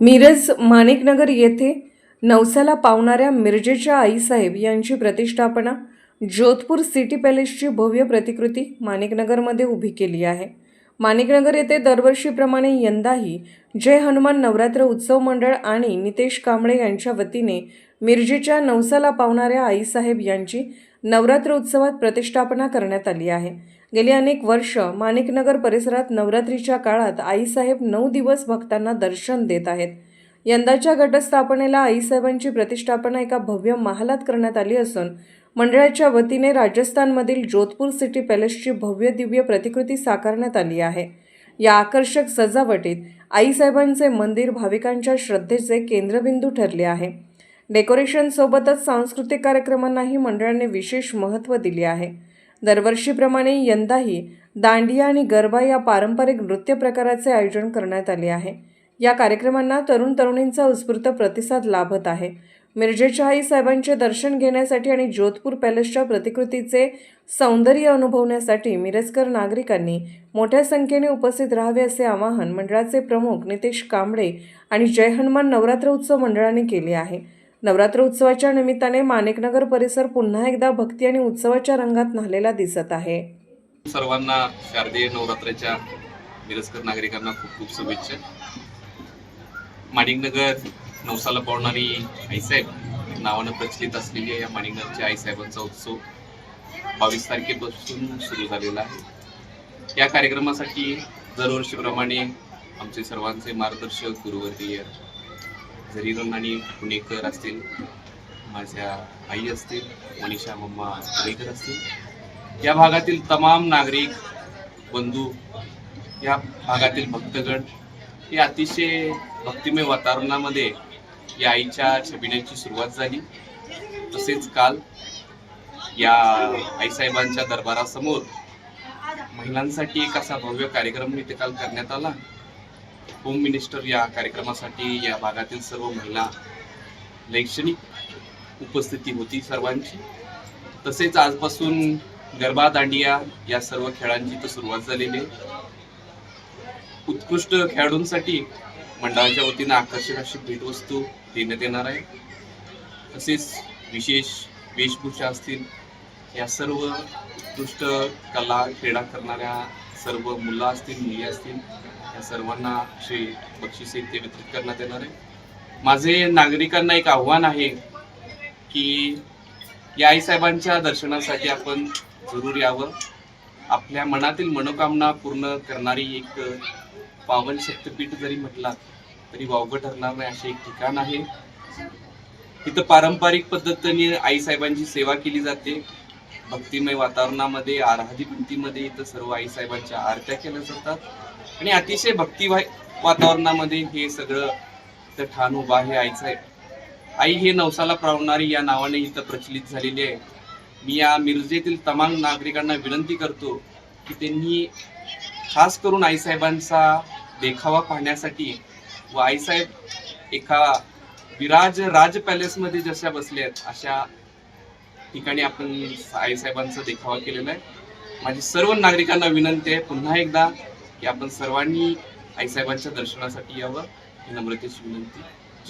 मिरज माणिकनगर येथे नवसाला पावणाऱ्या मिरजेच्या आईसाहेब यांची प्रतिष्ठापना जोधपूर सिटी पॅलेसची भव्य प्रतिकृती माणिकनगरमध्ये उभी केली आहे. माणिकनगर येथे दरवर्षीप्रमाणे यंदाही जय हनुमान नवरात्र उत्सव मंडळ आणि नितेश कांबळे यांच्या वतीने मिरजेच्या नवसाला पावणाऱ्या आईसाहेब यांची नवरात्र उत्सवात प्रतिष्ठापना करण्यात आली आहे. गेली अनेक वर्ष माणिकनगर परिसरात नवरात्रीच्या काळात आईसाहेब नऊ दिवस भक्तांना दर्शन देत आहेत. यंदाच्या घटस्थापनेला आईसाहेबांची प्रतिष्ठापना एका भव्य महालात करण्यात आली असून मंडळाच्या वतीने राजस्थानमधील जोधपूर सिटी पॅलेसची भव्य दिव्य प्रतिकृती साकारण्यात आली आहे. या आकर्षक सजावटीत आईसाहेबांचे मंदिर भाविकांच्या श्रद्धेचे केंद्रबिंदू ठरले आहे. डेकोरेशनसोबतच सांस्कृतिक कार्यक्रमांनाही मंडळाने विशेष महत्त्व दिले आहे. दरवर्षीप्रमाणे यंदाही दांडिया आणि गरबा या पारंपरिक नृत्य प्रकाराचे आयोजन करण्यात आले आहे. या कार्यक्रमांना तरुण तरुणींचा उत्स्फूर्त प्रतिसाद लाभत आहे. मिरजेच्या साहेबांचे दर्शन घेण्यासाठी आणि जोधपूर पॅलेसच्या प्रतिकृतीचे सौंदर्य अनुभवण्यासाठी मिरजकर नागरिकांनी मोठ्या संख्येने उपस्थित राहावे असे आवाहन मंडळाचे प्रमुख नितेश कांबळे आणि जय हनुमान नवरात्र उत्सव मंडळाने केले आहे. नवरात्र उत्सवाच्या निमित्ताने माणिकनगर परिसर पुन्हा एकदा भक्ती आणि उत्सवाच्या रंगात न्हालेला दिसत आहे. सर्वांना शारदीय नवरात्राच्या मिरजकर नागरिकांना खूप खूप शुभेच्छा. माणिकनगर नवसाला पावणारी आईसाहेब नावानं प्रचलित असलेली या माणिकनगरच्या आईसाहेबांचा उत्सव बावीस तारखेपासून सुरू झालेला आहे. या कार्यक्रमासाठी दरवर्षीप्रमाणे आमचे सर्वांचे मार्गदर्शक गुरुवर्तीय झरीरन आणि पुणेकर असतील माझ्या आई असतील मनीषा मम्मा पुणेकर असतील या भागातील तमाम नागरिक बंधू या भागातील भक्तगण हे अतिशय भक्तिमय वातावरणामध्ये या आईच्या छबिण्याची सुरुवात झाली. तसेच काल या आईसाहेबांच्या दरबारासमोर महिलांसाठी एक असा भव्य कार्यक्रम इथे काल करण्यात आला. होम मिनिस्टर या कार्यक्रमासाठी या भागातील सर्व महिला लैक्षणिक उपस्थिती होती सर्वांची. तसेच आजपासून गरबा दांडिया या सर्व खेळांची तर सुरुवात झालेली आहे. उत्कृष्ट खेळाडूंसाठी मंडळाच्या वतीनं आकर्षक अशी भेटवस्तू देण्यात येणार आहे. तसेच विशेष वेशभूषा असतील या सर्व उत्कृष्ट कला क्रीडा करणाऱ्या सर्व मुलं असतील मुली असतील या सर्वांना असे बक्षिसे ते वितरित करण्यात येणार आहे. माझे नागरिकांना एक आव्हान आहे की या आईसाहेबांच्या दर्शनासाठी आपण जरूर यावं. आपल्या मनातील मनोकामना पूर्ण करणारी एक पावन शक्तपीठ जरी म्हटलात तरी वावगं ठरणार नाही असे एक ठिकाण आहे. तिथं पारंपरिक पद्धतीने आईसाहेबांची सेवा केली जाते. भक्तिमय वातावरणामध्ये आराधी भिंतीमध्ये इथं सर्व आईसाहेबांच्या आरत्या केल्या जातात. आणि अतिशय भक्ती वातावरणामध्ये हे सगळं इथं ठाण उभा आहे आईसाहेब. आई हे नवसाला प्रावणारी या नावाने इथं प्रचलित झालेली आहे. मी या मिरजेतील तमाम नागरिकांना विनंती करतो की त्यांनी खास करून आईसाहेबांचा देखावा पाहण्यासाठी व आईसाहेब एका विराज राज पॅलेसमध्ये जशा बसल्या आहेत अशा ठिकाणी आपण आईसाहेबांचा देखावा केलेला आहे. माझी सर्व नागरिकांना विनंती आहे पुन्हा एकदा की आपण सर्वांनी आईसाहेबांच्या दर्शनासाठी यावं ही नम्रतेची विनंती.